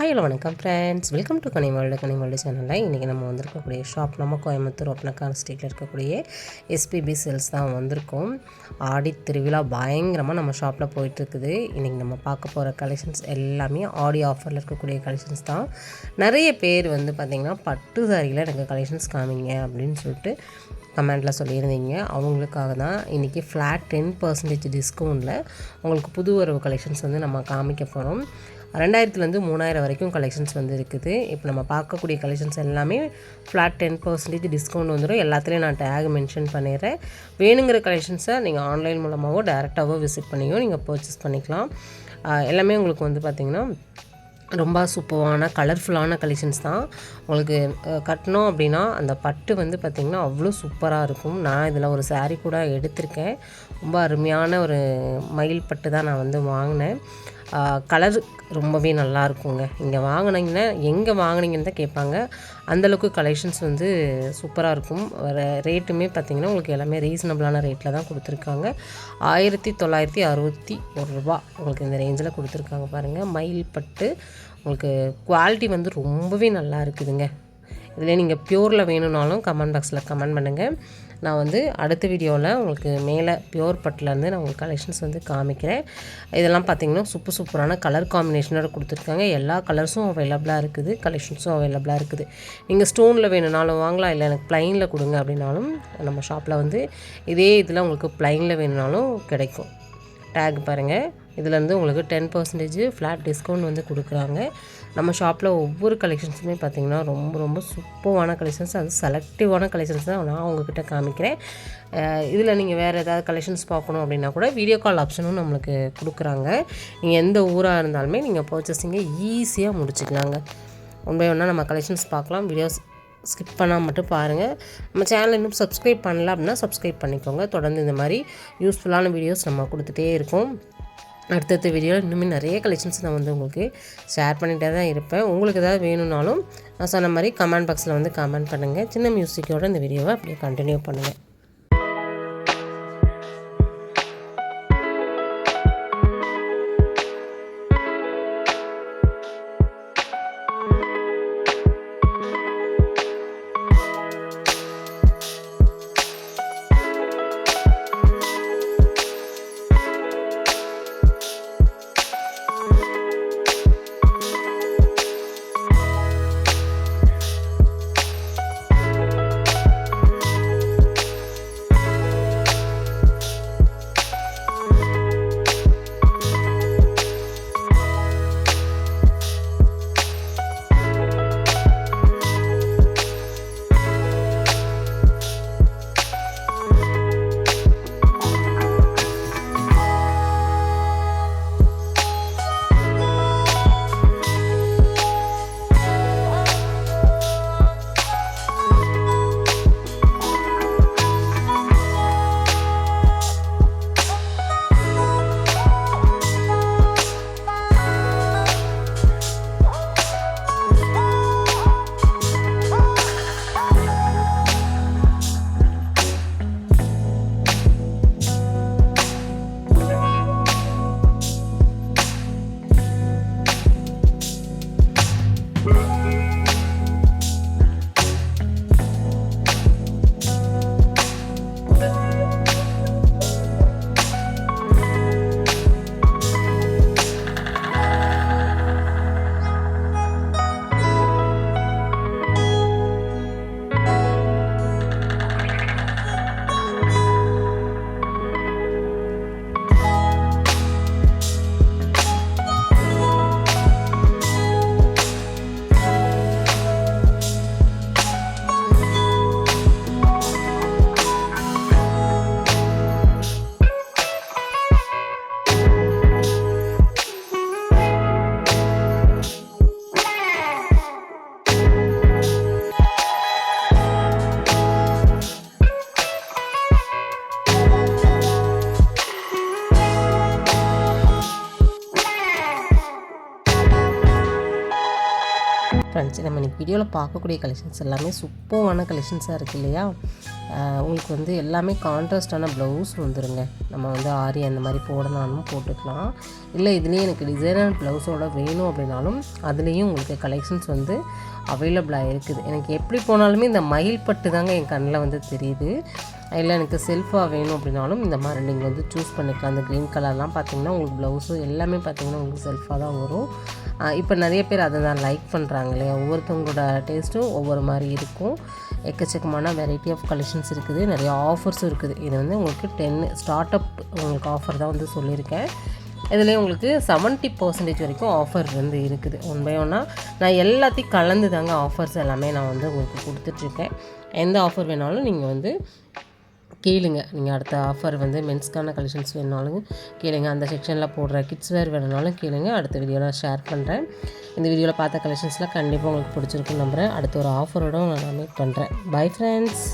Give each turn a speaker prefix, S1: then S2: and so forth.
S1: Hi hello வணக்கம் friends welcome to கனி கனிமல்டு சேனலில் இன்றைக்கி நம்ம வந்திருக்கக்கூடிய ஷாப் நம்ம கோயம்புத்தூர் ஒப்பனக்கான ஸ்ட்ரீட்டில் இருக்கக்கூடிய எஸ்பிபி சேல்ஸ் தான் வந்திருக்கோம். ஆடி திருவிழா பயங்கரமாக நம்ம ஷாப்பில் போயிட்டுருக்குது. இன்றைக்கி நம்ம பார்க்க போகிற கலெக்ஷன்ஸ் எல்லாமே ஆடி ஆஃபரில் இருக்கக்கூடிய கலெக்ஷன்ஸ் தான். நிறைய பேர் வந்து பார்த்திங்கன்னா பட்டு சாரியில் எனக்கு கலெக்ஷன்ஸ் காமிங்க அப்படின்னு சொல்லிட்டு கமெண்ட்டில் சொல்லியிருந்தீங்க. அவங்களுக்காக தான் இன்றைக்கி ஃப்ளாட் டென் பர்சன்டேஜ் டிஸ்கவுண்ட்டில் உங்களுக்கு புது வரவு கலெக்ஷன்ஸ் வந்து நம்ம காமிக்க போகிறோம் ரெண்டாயிரத்துலேருந்து மூணாயிரம் வரைக்கும் கலெக்ஷன்ஸ் வந்து இருக்குது இப்போ நம்ம பார்க்கக்கூடிய கலெக்ஷன்ஸ் எல்லாமே ஃப்ளாட் டென் பர்சன்டேஜ் டிஸ்கவுண்ட் வந்துடும் எல்லாத்துலேயும் நான் டேக் மென்ஷன் பண்ணிடுறேன். வேணுங்கிற கலெக்ஷன்ஸை நீங்கள் ஆன்லைன் மூலமாகவோ டேரெக்டாகவோ விசிட் பண்ணியோ நீங்கள் பர்ச்சேஸ் பண்ணிக்கலாம். எல்லாமே உங்களுக்கு வந்து பார்த்திங்கன்னா ரொம்ப சூப்பரான கலர்ஃபுல்லான கலெக்ஷன்ஸ் தான். உங்களுக்கு கட்டணும் அப்படின்னா அந்த பட்டு வந்து பார்த்திங்கன்னா அவ்வளோ சூப்பராக இருக்கும். நான் இதில் ஒரு சாரீ கூட எடுத்திருக்கேன். ரொம்ப அருமையான ஒரு மயில் பட்டு தான் நான் வந்து வாங்கினேன். கலர் ரொம்பவே நல்லா இருக்குங்க இங்கே வாங்கினீங்கன்னா எங்கே வாங்குனீங்கன்னு தான் கேட்பாங்க. அந்தளவுக்கு கலெக்ஷன்ஸ் வந்து சூப்பராக இருக்கும். ரேட்டுமே பார்த்திங்கன்னா உங்களுக்கு எல்லாமே ரீசனபிளான ரேட்டில் தான் கொடுத்துருக்காங்க. ஆயிரத்தி தொள்ளாயிரத்தி அறுபத்தி ஒரு ரூபா உங்களுக்கு இந்த ரேஞ்சில் கொடுத்துருக்காங்க பாருங்கள் மயில் பட்டு உங்களுக்கு குவாலிட்டி வந்து ரொம்பவே நல்லா இருக்குதுங்க. இதில் நீங்கள் ப்யூரில் வேணும்னாலும் கமெண்ட் பாக்ஸில் கமெண்ட் பண்ணுங்கள் நான் வந்து அடுத்த வீடியோவில் உங்களுக்கு மேலே பியூர் பட்டிலேருந்து நான் உங்களுக்கு கலெக்ஷன்ஸ் வந்து காமிக்கிறேன். இதெல்லாம் பார்த்தீங்கன்னா சூப்பர் சூப்பரான கலர் காம்பினேஷனோட கொடுத்துருக்காங்க. எல்லா கலர்ஸும் அவைலபிளாக இருக்குது. கலெக்ஷன்ஸும் அவைலபிளாக இருக்குது. நீங்கள் ஸ்டோனில் வேணும்னாலும் வாங்கலாம் இல்லை எனக்கு ப்ளைனில் கொடுங்க அப்படின்னாலும் நம்ம ஷாப்பில் வந்து இதே இதில் உங்களுக்கு ப்ளைனில் வேணும்னாலும் கிடைக்கும். டேக் பாருங்கள் இதுலேருந்து உங்களுக்கு டென் பர்சன்டேஜ் ஃப்ளாட் டிஸ்கவுண்ட் வந்து கொடுக்குறாங்க. நம்ம ஷாப்பில் ஒவ்வொரு கலெக்ஷன்ஸுமே பார்த்திங்கன்னா ரொம்ப ரொம்ப சூப்பரான கலெக்ஷன்ஸ் அது செலக்டிவான கலெக்ஷன்ஸ் தான் நான் உங்ககிட்ட காமிக்கிறேன். இதில் நீங்கள் வேறு ஏதாவது கலெக்ஷன்ஸ் பார்க்கணும் அப்படின்னா கூட வீடியோ கால் ஆப்ஷனும் நம்மளுக்கு கொடுக்குறாங்க. நீங்கள் எந்த ஊராக இருந்தாலுமே நீங்கள் பர்ச்சேசிங்கை ஈஸியாக முடிச்சுக்கலாங்க. ஒன் ஒன்றா நம்ம கலெக்ஷன்ஸ் பார்க்கலாம். வீடியோஸ் ஸ்கிப் பண்ணால் மட்டும் பாருங்கள் நம்ம சேனல் இன்னும் சப்ஸ்கிரைப் பண்ணல அப்படின்னா சப்ஸ்கிரைப் பண்ணிக்கோங்க. தொடர்ந்து இந்த மாதிரி யூஸ்ஃபுல்லான வீடியோஸ் நம்ம கொடுத்துட்டே இருக்கோம். அடுத்தடுத்த வீடியோவில் இன்னுமே நிறைய கலெக்ஷன்ஸ் நான் வந்து உங்களுக்கு ஷேர் பண்ணிகிட்டே தான் இருப்பேன். உங்களுக்கு ஏதாவது வேணும்னாலும் நான் சொன்ன மாதிரி கமெண்ட் பாக்ஸில் வந்து கமெண்ட் பண்ணுங்கள் சின்ன மியூசிக்கோட இந்த வீடியோவை அப்படியே கண்டினியூ பண்ணுங்கள் ஃப்ரெண்ட்ஸ் நம்ம இன்றைக்கி வீடியோவில் பார்க்கக்கூடிய கலெக்ஷன்ஸ் எல்லாமே சூப்பரான கலெக்ஷன்ஸாக இருக்குது இல்லையா? உங்களுக்கு வந்து எல்லாமே கான்ட்ராஸ்டான ப்ளவுஸ் வந்துருங்க. நம்ம வந்து ஆரி அந்த மாதிரி போடணும் போட்டுக்கலாம். இல்லை இதுலேயே எனக்கு டிசைனர் ப்ளவுஸோட வேணும் அப்படின்னாலும் அதுலேயும் உங்களுக்கு கலெக்ஷன்ஸ் வந்து அவைலபிளாக இருக்குது. எனக்கு எப்படி போனாலுமே இந்த மயில் பட்டு தாங்க என் கண்ணில் வந்து தெரியுது. இல்லை எனக்கு செல்ஃபாக வேணும் அப்படின்னாலும் இந்த மாதிரி நீங்கள் வந்து சூஸ் பண்ணிக்கலாம். அந்த க்ரீன் கலர்லாம் பார்த்தீங்கன்னா உங்களுக்கு ப்ளவுஸும் எல்லாமே பார்த்தீங்கன்னா உங்களுக்கு செல்ஃபாக தான் வரும். இப்போ நிறைய பேர் அதை தான் லைக் பண்ணுறாங்க இல்லையா? ஒவ்வொருத்தவங்களோட டேஸ்ட்டும் ஒவ்வொரு மாதிரி இருக்கும். எக்கச்சக்கமான வெரைட்டி ஆஃப் கலெக்ஷன்ஸ் இருக்குது. நிறைய ஆஃபர்ஸும் இருக்குது. இது வந்து உங்களுக்கு டென் ஸ்டார்ட் அப் உங்களுக்கு ஆஃபர் தான் வந்து சொல்லியிருக்கேன். இதுலேயே உங்களுக்கு செவன்ட்டி பர்சன்டேஜ் வரைக்கும் ஆஃபர் வந்து இருக்குது. ஒன் பை ஒன்னாக நான் எல்லாத்தையும் கலந்து தாங்க ஆஃபர்ஸ் எல்லாமே நான் வந்து உங்களுக்கு கொடுத்துட்ருக்கேன் எந்த ஆஃபர் வேணாலும் நீங்கள் வந்து கேளுங்க. நீங்கள் அடுத்த ஆஃபர் வந்து மென்ஸ்க்கான கலெக்ஷன்ஸ் வேணுனாலும் கேளுங்க. அந்த செக்ஷனில் போடுற கிட்ஸ் வேர் வேணுனாலும் கேளுங்க. அடுத்த வீடியோவில் ஷேர் பண்ணுறேன் இந்த வீடியோவில் பார்த்த கலெக்ஷன்ஸ்லாம் கண்டிப்பாக உங்களுக்கு பிடிச்சிருக்குன்னு நம்புகிறேன் அடுத்த ஒரு ஆஃபரோட நான் மீட் பண்ணுறேன் பை ஃப்ரெண்ட்ஸ்